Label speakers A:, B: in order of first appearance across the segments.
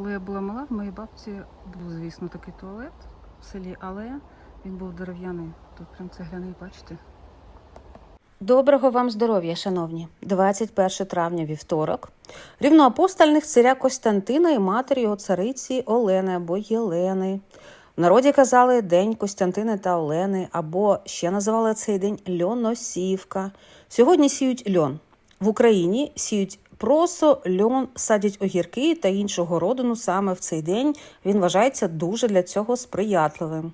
A: Коли я була мала, в моїй бабці був, звісно, такий туалет в селі, але він був дерев'яний. Тут прям цегляний, бачите?
B: Доброго вам здоров'я, шановні! 21 травня вівторок. Рівноапостольних царя Костянтина і матері його цариці Олени або Єлени. В народі казали День Костянтини та Олени, або ще називали цей день льоносівка. Сьогодні сіють льон. В Україні сіють просо, льон, садять огірки та іншого родину саме в цей день. Він вважається дуже для цього сприятливим.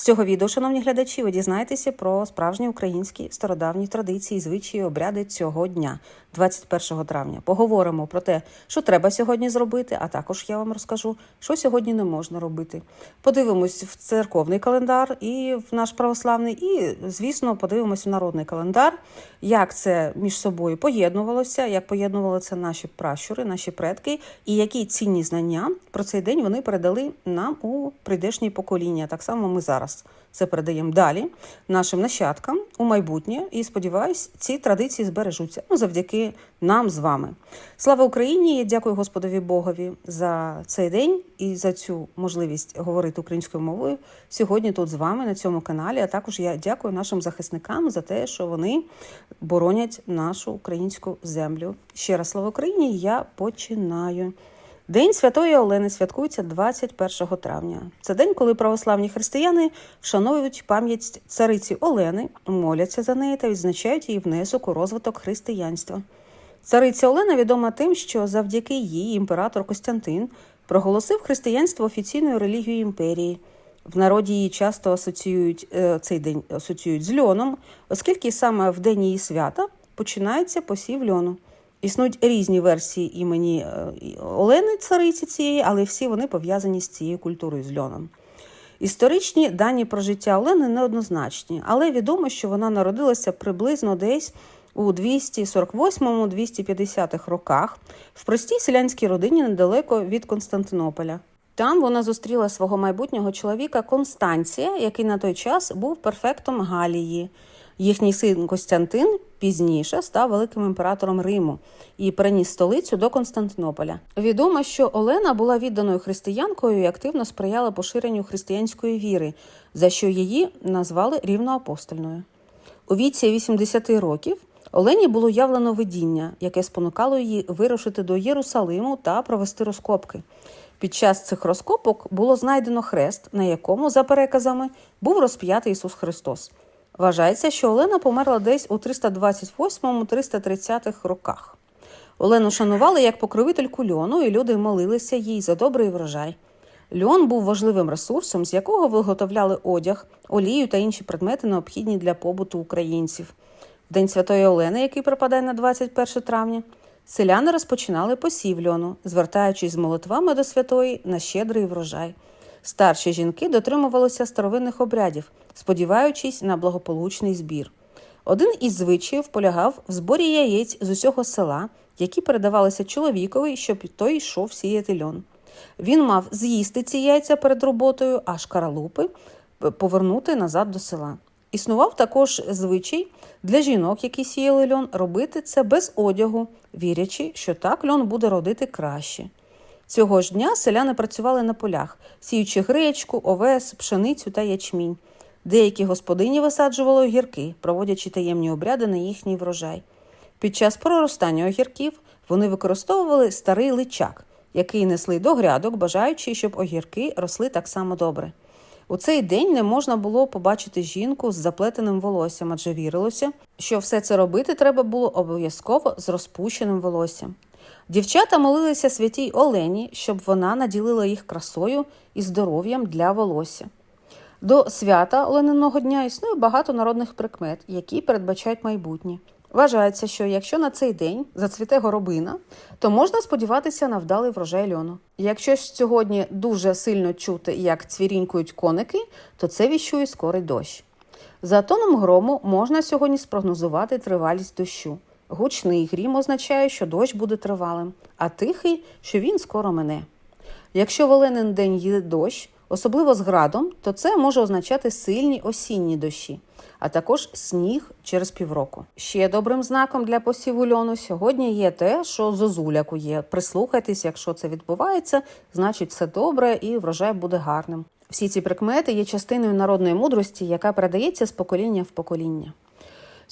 B: З цього відео, шановні глядачі, ви дізнаєтеся про справжні українські стародавні традиції, звичаї, обряди цього дня, 21 травня. Поговоримо про те, що треба сьогодні зробити, а також я вам розкажу, що сьогодні не можна робити. Подивимось в церковний календар і в наш православний, і, звісно, подивимось в народний календар, як це між собою поєднувалося, як поєднували це наші пращури, наші предки, і які цінні знання про цей день вони передали нам у прийдешні покоління. Так само ми зараз це передаємо далі нашим нащадкам у майбутнє. І сподіваюсь, ці традиції збережуться ну, завдяки нам з вами. Слава Україні! Я дякую Господові Богові за цей день і за цю можливість говорити українською мовою сьогодні тут з вами на цьому каналі. А також я дякую нашим захисникам за те, що вони боронять нашу українську землю. Ще раз слава Україні! Я починаю. День Святої Олени святкується 21 травня. Це день, коли православні християни вшановують пам'ять цариці Олени, моляться за неї та відзначають її внесок у розвиток християнства. Цариця Олена відома тим, що завдяки їй імператор Костянтин проголосив християнство офіційною релігією імперії. В народі її часто асоціюють е, цей день асоціюють з льоном, оскільки саме в день її свята починається посів льону. Існують різні версії імені е, Олени, цариці цієї, але всі вони пов'язані з цією культурою з льоном. Історичні дані про життя Олени неоднозначні, але відомо, що вона народилася приблизно десь у 248-250 роках в простій селянській родині недалеко від Константинополя. Там вона зустріла свого майбутнього чоловіка Констанція, який на той час був перфектом Галії. Їхній син Костянтин пізніше став великим імператором Риму і переніс столицю до Константинополя. Відомо, що Олена була відданою християнкою і активно сприяла поширенню християнської віри, за що її назвали рівноапостольною. У віці 80 років Олені було явлено видіння, яке спонукало її вирушити до Єрусалиму та провести розкопки. Під час цих розкопок було знайдено хрест, на якому, за переказами, був розп'ятий Ісус Христос. Вважається, що Олена померла десь у 328-330 роках. Олену шанували як покровительку льону, і люди молилися їй за добрий врожай. Льон був важливим ресурсом, з якого виготовляли одяг, олію та інші предмети, необхідні для побуту українців. В День Святої Олени, який припадає на 21 травня, селяни розпочинали посів льону, звертаючись з молитвами до святої на щедрий врожай. Старші жінки дотримувалися старовинних обрядів, сподіваючись на благополучний збір. Один із звичаїв полягав в зборі яєць з усього села, які передавалися чоловікові, щоб той йшов сіяти льон. Він мав з'їсти ці яйця перед роботою, а шкаралупи повернути назад до села. Існував також звичай для жінок, які сіяли льон, робити це без одягу, вірячи, що так льон буде родити краще. Цього ж дня селяни працювали на полях, сіючи гречку, овес, пшеницю та ячмінь. Деякі господині висаджували огірки, проводячи таємні обряди на їхній врожай. Під час проростання огірків вони використовували старий личак, який несли до грядок, бажаючи, щоб огірки росли так само добре. У цей день не можна було побачити жінку з заплетеним волоссям, адже вірилося, що все це робити треба було обов'язково з розпущеним волоссям. Дівчата молилися святій Олені, щоб вона наділила їх красою і здоров'ям для волосся. До свята Олениного дня існує багато народних прикмет, які передбачають майбутнє. Вважається, що якщо на цей день зацвіте горобина, то можна сподіватися на вдалий врожай льону. Якщо ж сьогодні дуже сильно чути, як цвірінькують коники, то це віщує скорий дощ. За тоном грому можна сьогодні спрогнозувати тривалість дощу. Гучний грім означає, що дощ буде тривалим, а тихий, що він скоро мине. Якщо в Оленин день їде дощ, особливо з градом, то це може означати сильні осінні дощі, а також сніг через півроку. Ще добрим знаком для посіву льону сьогодні є те, що зозуля кує. Прислухайтесь, якщо це відбувається, значить все добре і врожай буде гарним. Всі ці прикмети є частиною народної мудрості, яка передається з покоління в покоління.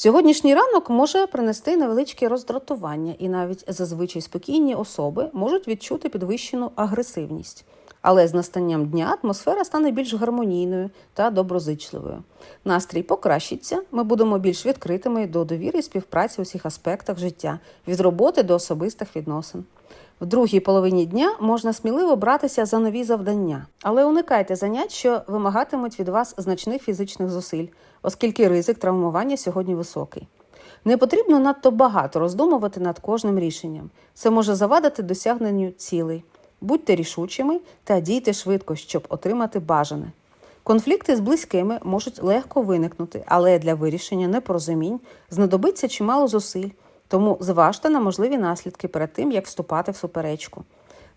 B: Сьогоднішній ранок може принести невеличке роздратування, і навіть зазвичай спокійні особи можуть відчути підвищену агресивність. Але з настанням дня атмосфера стане більш гармонійною та доброзичливою. Настрій покращиться, ми будемо більш відкритими до довіри і співпраці у всіх аспектах життя, від роботи до особистих відносин. В другій половині дня можна сміливо братися за нові завдання, але уникайте занять, що вимагатимуть від вас значних фізичних зусиль, оскільки ризик травмування сьогодні високий. Не потрібно надто багато роздумувати над кожним рішенням. Це може завадити досягненню цілей. Будьте рішучими та дійте швидко, щоб отримати бажане. Конфлікти з близькими можуть легко виникнути, але для вирішення непорозумінь знадобиться чимало зусиль, тому зважте на можливі наслідки перед тим, як вступати в суперечку.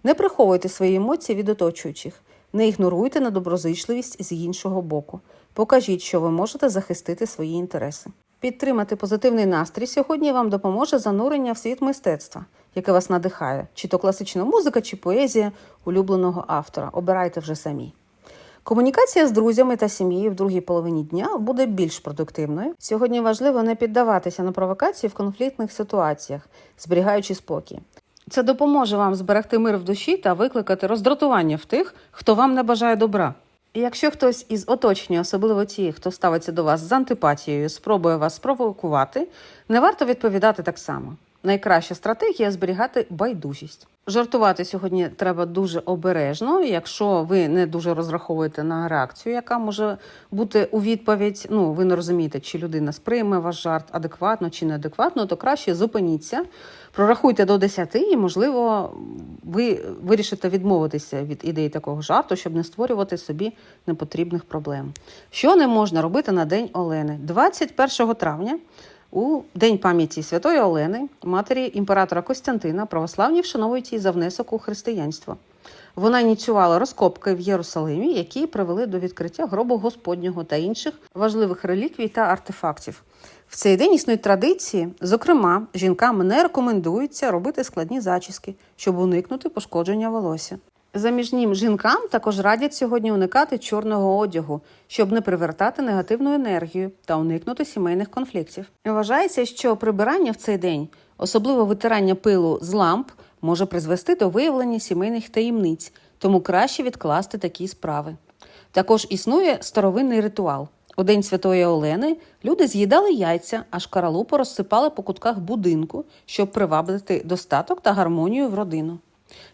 B: Не приховуйте свої емоції від оточуючих, не ігноруйте недоброзичливість з іншого боку. Покажіть, що ви можете захистити свої інтереси. Підтримати позитивний настрій сьогодні вам допоможе занурення в світ мистецтва, яке вас надихає, чи то класична музика, чи поезія улюбленого автора. Обирайте вже самі. Комунікація з друзями та сім'єю в другій половині дня буде більш продуктивною. Сьогодні важливо не піддаватися на провокації в конфліктних ситуаціях, зберігаючи спокій. Це допоможе вам зберегти мир в душі та викликати роздратування в тих, хто вам не бажає добра. І якщо хтось із оточення, особливо ті, хто ставиться до вас з антипатією, спробує вас спровокувати, не варто відповідати так само. Найкраща стратегія зберігати байдужість. Жартувати сьогодні треба дуже обережно. Якщо ви не дуже розраховуєте на реакцію, яка може бути у відповідь, ну ви не розумієте, чи людина сприйме ваш жарт адекватно чи неадекватно, то краще зупиніться, прорахуйте до 10 і, можливо, ви вирішите відмовитися від ідеї такого жарту, щоб не створювати собі непотрібних проблем. Що не можна робити на День Олени? 21 травня. У День пам'яті Святої Олени, матері імператора Костянтина, православні вшановують її за внесок у християнство. Вона ініціювала розкопки в Єрусалимі, які привели до відкриття гробу Господнього та інших важливих реліквій та артефактів. В цей день існують традиції. Зокрема, жінкам не рекомендується робити складні зачіски, щоб уникнути пошкодження волосся. Заміжнім жінкам також радять сьогодні уникати чорного одягу, щоб не привертати негативну енергію та уникнути сімейних конфліктів. Вважається, що прибирання в цей день, особливо витирання пилу з ламп, може призвести до виявлення сімейних таємниць, тому краще відкласти такі справи. Також існує старовинний ритуал. У день святої Олени люди з'їдали яйця, а шкаралупу розсипали по кутках будинку, щоб привабити достаток та гармонію в родину.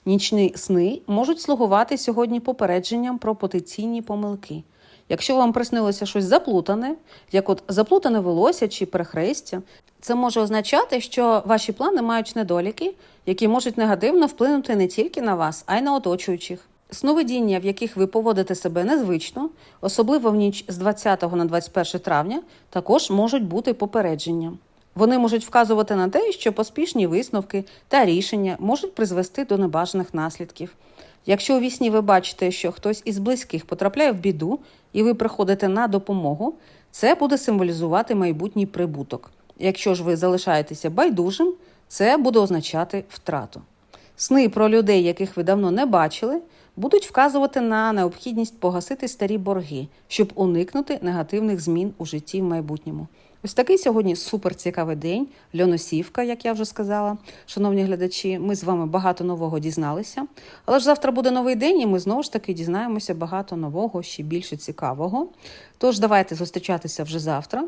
B: Нічні сни можуть слугувати сьогодні попередженням про потенційні помилки. Якщо вам приснилося щось заплутане, як от заплутане волосся чи перехрестя, це може означати, що ваші плани мають недоліки, які можуть негативно вплинути не тільки на вас, а й на оточуючих. Сновидіння, в яких ви поводите себе незвично, особливо в ніч з 20 на 21 травня, також можуть бути попередженням. Вони можуть вказувати на те, що поспішні висновки та рішення можуть призвести до небажаних наслідків. Якщо у вісні ви бачите, що хтось із близьких потрапляє в біду, і ви приходите на допомогу, це буде символізувати майбутній прибуток. Якщо ж ви залишаєтеся байдужим, це буде означати втрату. Сни про людей, яких ви давно не бачили, будуть вказувати на необхідність погасити старі борги, щоб уникнути негативних змін у житті в майбутньому. Ось такий сьогодні супер цікавий день. Льоносівка, як я вже сказала. Шановні глядачі, ми з вами багато нового дізналися. Але ж завтра буде новий день, і ми знову ж таки дізнаємося багато нового, ще більше цікавого. Тож давайте зустрічатися вже завтра.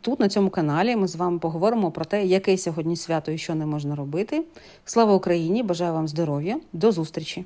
B: Тут, на цьому каналі, ми з вами поговоримо про те, яке сьогодні свято і що не можна робити. Слава Україні! Бажаю вам здоров'я! До зустрічі!